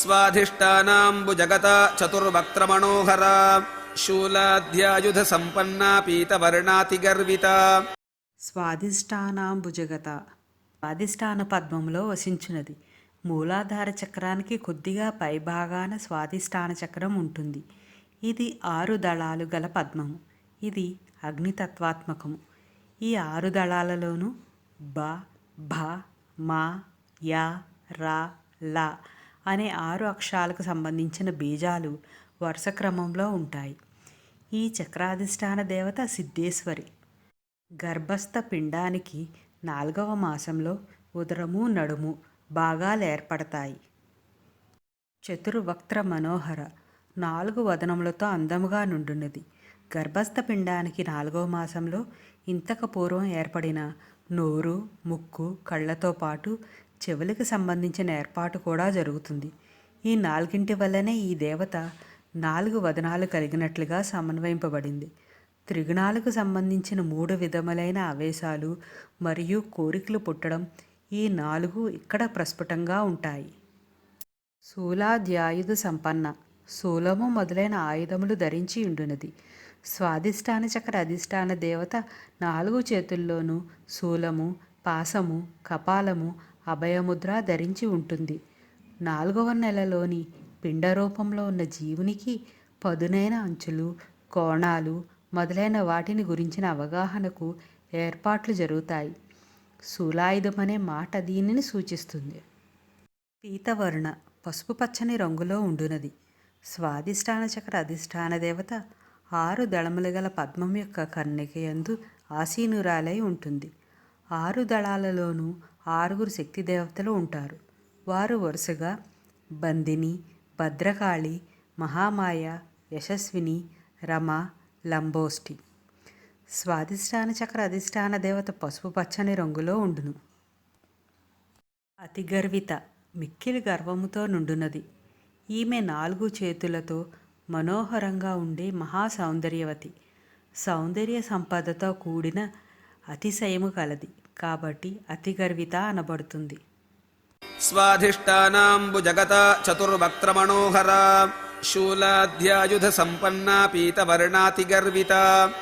स्वाधिष्ठानाम्बुजगता चतुर्वक्त्रमणोहरा शूलाध्यायुधसम्पन्ना पीतवर्णातिगर्विता స్వాధిష్టానాంబుజగత స్వాధిష్టాన పద్మంలో వసించున్నది మూలాధార చక్రానికి కొద్దిగా పైభాగాన స్వాధిష్టాన చక్రం ఉంటుంది ఇది ఆరు దళాలు గల పద్మము ఇది అగ్నితత్వాత్మకము ఈ ఆరు దళాలలోనూ బ భ మా యా రా లా అనే ఆరు అక్షరాలకు సంబంధించిన బీజాలు వరుస క్రమంలో ఉంటాయి. ఈ చక్రాధిష్టాన దేవత సిద్ధేశ్వరి గర్భస్థ పిండానికి నాలుగవ మాసంలో ఉదరము నడుము భాగాలు ఏర్పడతాయి. చతుర్వక్త్ర మనోహర నాలుగు వదనములతో అందముగా నుండున్నది. గర్భస్థ పిండానికి నాలుగవ మాసంలో ఇంతకు పూర్వం ఏర్పడిన నోరు ముక్కు కళ్ళతో పాటు చెవులకు సంబంధించిన ఏర్పాటు కూడా జరుగుతుంది. ఈ నాలుగింటి వల్లనే ఈ దేవత నాలుగు వదనాలు కలిగినట్లుగా సమన్వయింపబడింది. త్రిగుణాలకు సంబంధించిన మూడు విధములైన ఆవేశాలు మరియు కోరికలు పుట్టడం ఈ నాలుగు ఇక్కడ ప్రస్ఫుటంగా ఉంటాయి. శూలాధ్యాయుధ సంపన్న శూలము మొదలైన ఆయుధములు ధరించి ఉండునది. స్వాధిష్టాన చక్ర అధిష్టాన దేవత నాలుగు చేతుల్లోనూ శూలము పాసము కపాలము అభయముద్ర ధరించి ఉంటుంది. నాలుగవ నెలలోని పిండ రూపంలో ఉన్న జీవునికి పదునైన అంచులు కోణాలు మొదలైన వాటిని గురించిన అవగాహనకు ఏర్పాట్లు జరుగుతాయి. శూలాయుధం అనే మాట దీనిని సూచిస్తుంది. పీతవర్ణ పసుపు పచ్చని రంగులో ఉండునది. స్వాధిష్టాన చక్ర అధిష్టాన దేవత ఆరు దళములు గల పద్మం యొక్క కన్నికయందు ఆసీనురాలై ఉంటుంది. ఆరు దళాలలోనూ ఆరుగురు శక్తి దేవతలు ఉంటారు. వారు వరుసగా బందిని భద్రకాళి మహామాయ యశస్విని రమ లంబోష్టి స్వాధిష్టాన చక్ర అధిష్టాన దేవత పసుపు పచ్చని రంగులో ఉండును. అతి గర్విత మిక్కిలి గర్వముతో నుండునది. ఈమె నాలుగు చేతులతో మనోహరంగా ఉండే మహా సౌందర్యవతి సౌందర్య సంపదతో కూడిన అతిశయము కలది. కాబట్టి అతిగర్విత అనబడుతుంది. స్వాధిష్టానాంబు జగత చతుర్వక్త్ర శూలాధ్యాయుధ సంపన్నా పీతవర్ణాతిగర్విత.